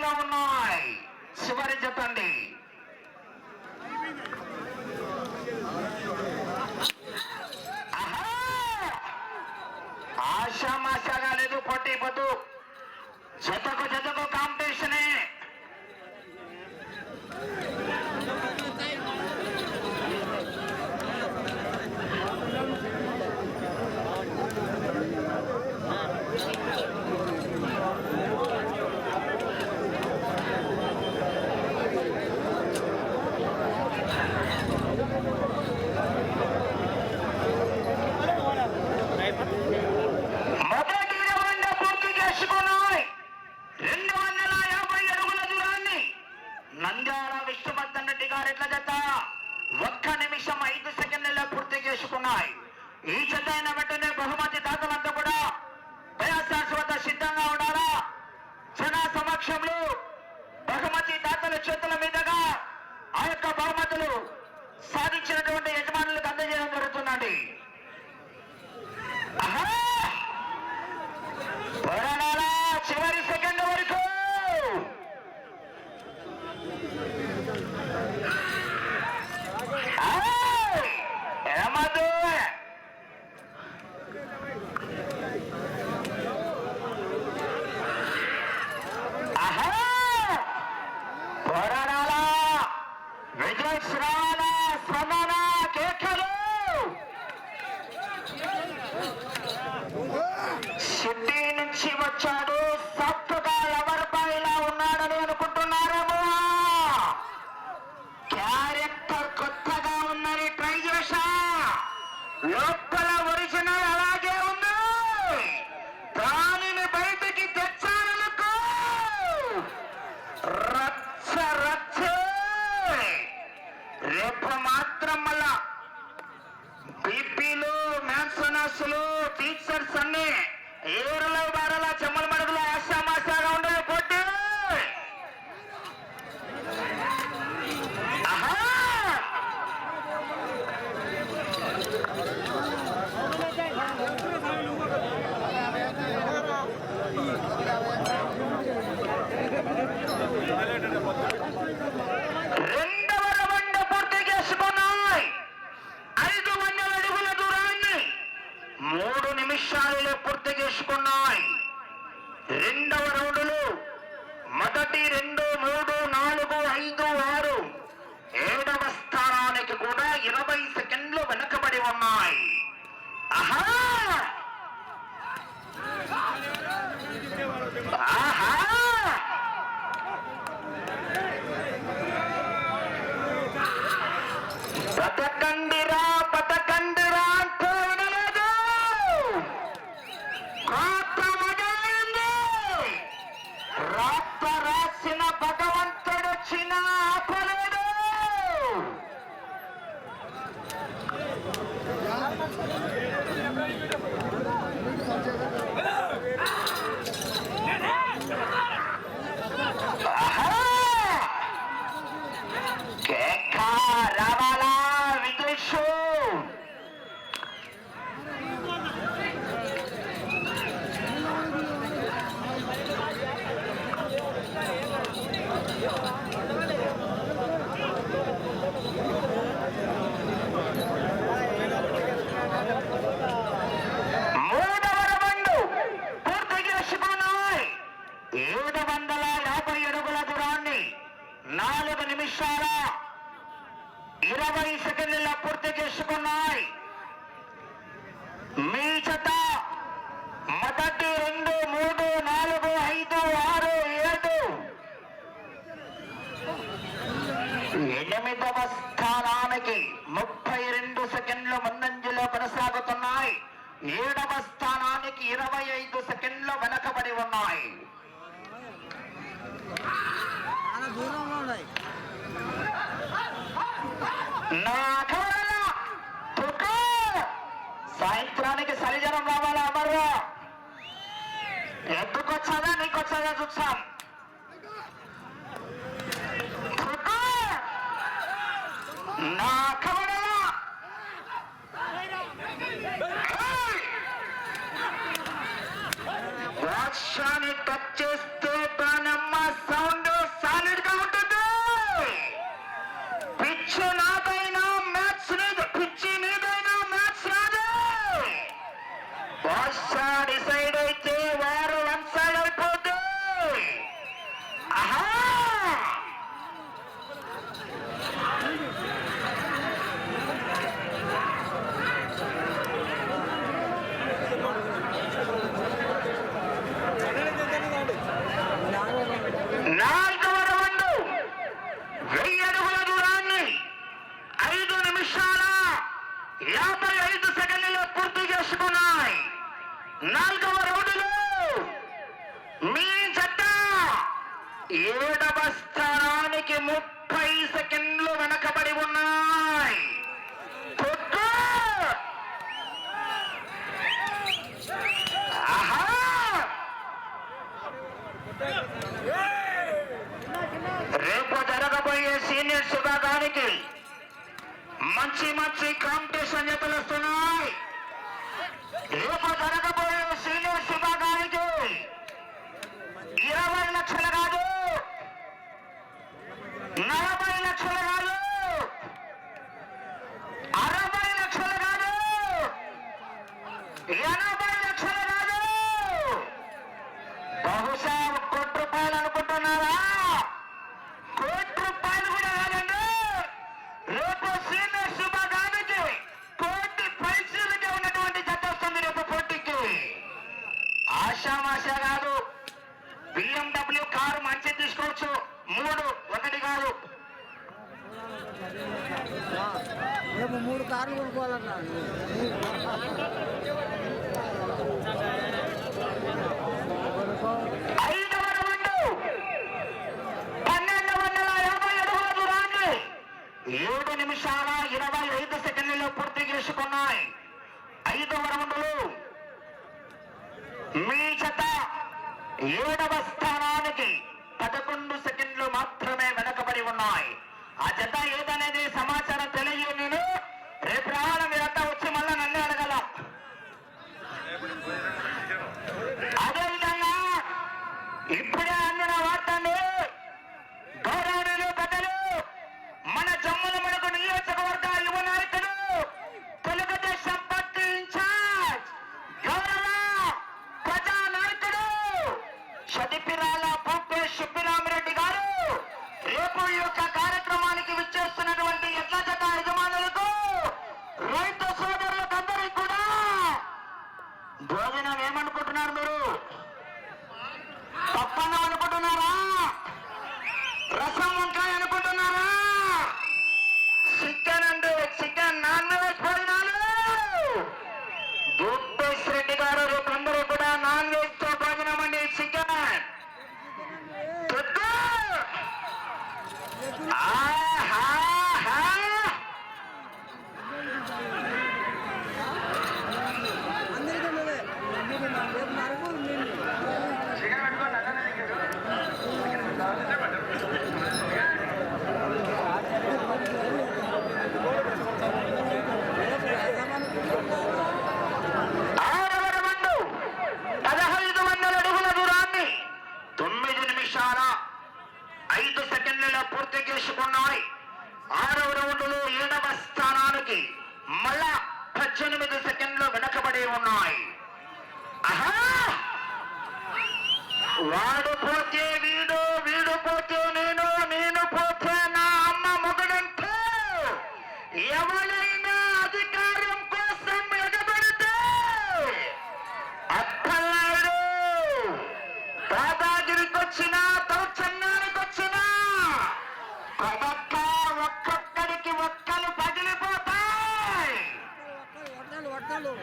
స్థాయిలో ఉన్నాయి. చివరి చెప్పండి ఆశామాషగా లేదు పోటీ పట్టు. జతకు జతకు కాంప నంద్యాల విష్ణువర్ధన్ రెడ్డి గారు ఎట్లా జత ఒక్క నిమిషం ఐదు సెకండ్లలో పూర్తి చేసుకున్నాయి. ఈ చెత్త అయిన వెంటనే బహుమతి దాతలంతా కూడా వైఎస్ఆర్ వద్ద సిద్ధంగా ఉండాలా? జన సమక్షంలో బహుమతి దాతల చేతుల మీదుగా ఆ యొక్క బహుమతులు సాధించినటువంటి యజమానులకు అందజేయడం జరుగుతుందండి. క్లాసులు టీచర్స్ అన్ని ఏ స్థానానికి ముప్పై రెండు సెకండ్లు ముందంజలో కొనసాగుతున్నాయి. ఏడవ స్థానానికి ఇరవై ఐదు సెకండ్లు వెనకబడి ఉన్నాయి. సాయంత్రానికి సరిజనం రావాలి వచ్చాదా నీకు వచ్చాదా చూస్తాం నా కవడలా రాష్ట్రాన్ని టచ్ చేస్తే నలభై లక్షలు కాదు! అరవై లక్షలు కాదు! ఎనభై లక్షలు కాదు! బహుశా కోటి రూపాయలు అనుకుంటున్నారా? కోటి రూపాయలు కూడా కాదండి! రేపు సీనియర్ శుభగానికి కోటి పైసలకి ఉన్నటువంటి జత వస్తుంది రేపు పోటీకి. ఆశామాష కాదు బిఎండబ్ల్యూ కారు మంచి తీసుకోవచ్చు. మూడు ఒకటి కాదు. రేపు మూడు కార్లు కొనుక్కోవాలన్నా. ఏడు నిమిషాల ఇరవై ఐదు సెకండ్లలో పూర్తి చేసుకున్నాయి. ఐదవ రౌండ్లు మీ జత ఏడవ స్థానానికి పదకొండు సెకండ్లు మాత్రమే వెనకబడి ఉన్నాయి. ఆ జత ఏదనేది సమాచారం తెలియ నేను. రేపు రావాల మీరంతా వచ్చి మళ్ళా నన్ను అడగల. అదేవిధంగా ఇప్పుడే ఐదు పూర్తి చేసుకున్నాయి. ఆరవ రౌండ్లో ఏడవ స్థానానికి మళ్ళా పద్దెనిమిది సెకండ్లు వెనకబడి ఉన్నాయి. వాడు పోతే వీడు వీడు పోతే నేను నేను పోతే నా అమ్మ మొగడంతో ఎవరైనా అధికారం కోసం ఎగబడితే అక్కలాడు దాదాగిరికొచ్చినా దౌర్జన్యానికొచ్చినా కొడక్క ఒక్కొక్కడికి ఒక్కలు పగిలిపోతాయి వడ్డాలు వడ్డాలు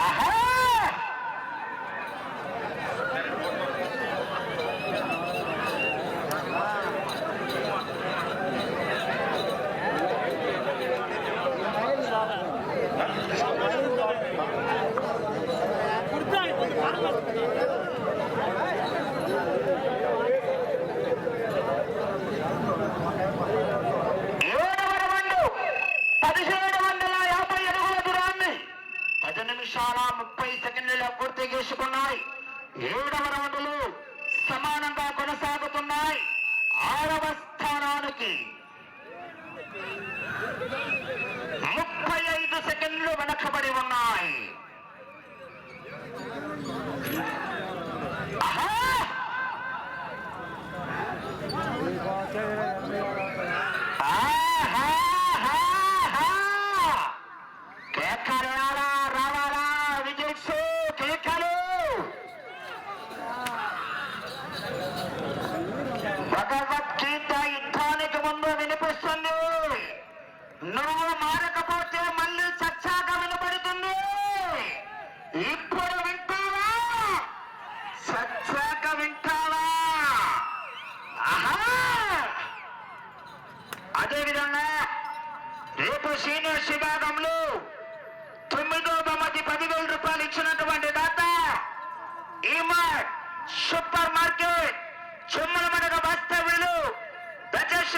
ఆహా! ఏడవ రౌండు పదిహేడు వందల యాభై అడుగుల దూరాన్ని పది నిమిషాల ముప్పై సెకండ్లలో పూర్తి చేసుకున్నాయి ఏడవ రౌండ్లు సమానంగా కొనసాగుతున్నాయి. ఆరవ స్థానానికి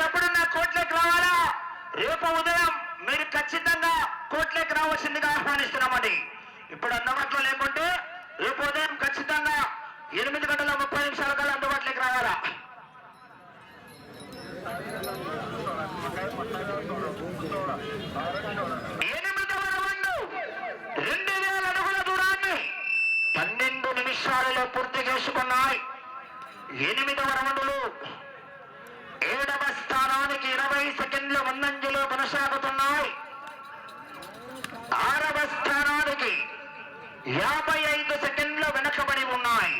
దయచేసి ఎప్పుడున్న రావాలా? రేపు ఉదయం మీరు ఖచ్చితంగా కోట్లోకి రావాల్సిందిగా ఆహ్వానిస్తున్నామండి. ఇప్పుడు అందుబాటులో లేకుంటే రేపు ఉదయం ఖచ్చితంగా ఎనిమిది గంటల ముప్పై నిమిషాల కల్లా అందుబాటులోకి రావాలా? ఎనిమిదవ రౌండ్ రెండు వేల అడుగుల దూరాన్ని పన్నెండు నిమిషాలలో పూర్తి చేసుకున్నాయి. ఎనిమిదవ రౌండ్లు నిమిషానికి ఇరవై సెకండ్ల వందంజలో కొనసాగుతున్నాయి. ఆరవ స్థానానికి యాభై ఐదు సెకండ్లు వెనకబడి ఉన్నాయి.